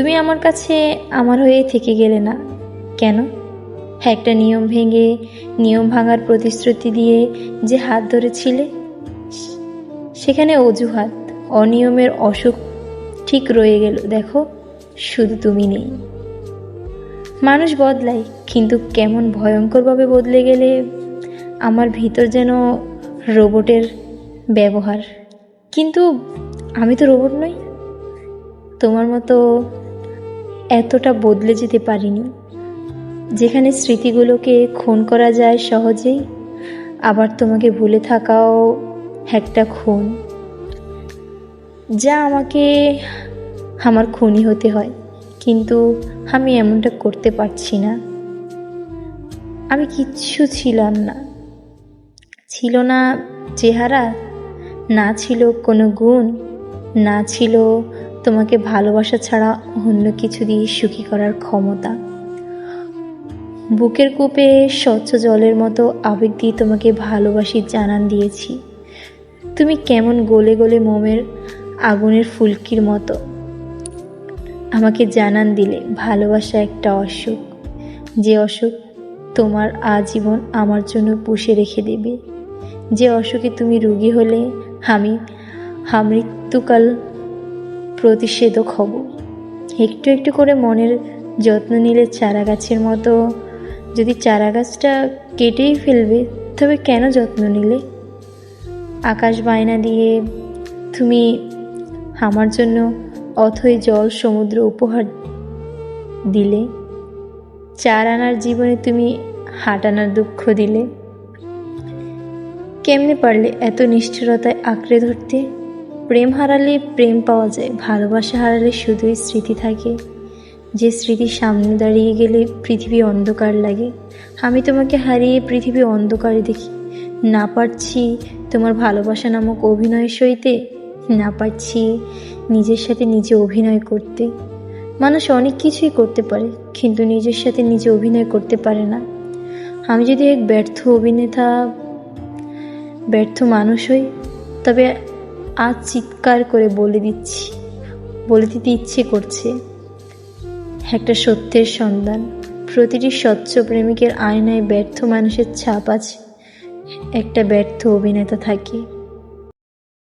তুমি আমার কাছে আমার হয়ে থেকে গেলে না। কেন? একটা নিয়ম ভেঙে, নিয়ম ভাঙার প্রতিশ্রুতি দিয়ে যে হাত ধরেছিলে, সেখানে অজুহাত, অনিয়মের অসুখ ঠিক রয়ে গেল। দেখো, শুধু তুমি নেই। মানুষ বদলায়, কিন্তু কেমন ভয়ঙ্করভাবে বদলে গেলে আমার ভিতর যেন রোবটের ব্যবহার। কিন্তু আমি তো রোবট নই। তোমার মতো এতটা বদলে যেতে পারিনি। যেখানে স্মৃতিগুলোকে খুন করা যায় সহজেই, আবার তোমাকে ভুলে থাকাও একটা খুন, যা আমাকে, আমার খুনি হতে হয়। কিন্তু আমি এমনটা করতে পারছি না। আমি কিচ্ছু ছিলাম না। ছিল না চেহারা, না ছিল কোনো গুণ, না ছিল তোমাকে ভালোবাসা ছাড়া অন্য কিছু দিয়ে সুখী করার ক্ষমতা। বুকের কূপে স্বচ্ছ জলের মতো আবেগ দিয়ে তোমাকে ভালোবাসি জানান দিয়েছি। তুমি কেমন গলে গলে মোমের আগুনের ফুলকির মতো। আমাকে জানান দিলে ভালোবাসা একটা অসুখ। যে অসুখ তোমার আজীবন আমার জন্য পুষে রেখে দেবে। যে অসুখে তুমি রুগী হলে আমি মৃত্যুকাল প্রতিষেধক হব। একটু একটু করে মনের যত্ন নিলে চারা গাছের মতো যদি চারা গাছটা কেটেই ফেলবে, তবে কেন যত্ন নিলে? আকাশ বায়না দিয়ে তুমি আমার জন্য অথই জল সমুদ্র উপহার দিলে। চার আনার জীবনে তুমি হাট আনার দুঃখ দিলে। কেমনে পারলে এত নিষ্ঠুরতায় আঁকড়ে ধরতে? প্রেম হারালে প্রেম পাওয়া যায়, ভালোবাসা হারালে শুধুই স্মৃতি থাকে। যে স্মৃতির সামনে দাঁড়িয়ে গেলে পৃথিবী অন্ধকার লাগে। আমি তোমাকে হারিয়ে পৃথিবী অন্ধকারে দেখি। না পারছি তোমার ভালোবাসা নামক অভিনয় সইতে, না পারছি নিজের সাথে নিজে অভিনয় করতে। মানুষ অনেক কিছুই করতে পারে, কিন্তু নিজের সাথে নিজে অভিনয় করতে পারে না। আমি যদি এক ব্যর্থ অভিনেতা, ব্যর্থ মানুষ হই, তবে আজ চিৎকার করে বলে দিচ্ছি, বলে দিতে ইচ্ছে করছে। একটা সত্যের সন্ধান। প্রতিটি স্বচ্ছ প্রেমিকের আয়নায় ব্যর্থ মানুষের ছাপ আছে। একটা ব্যর্থ অভিনেতা থাকে।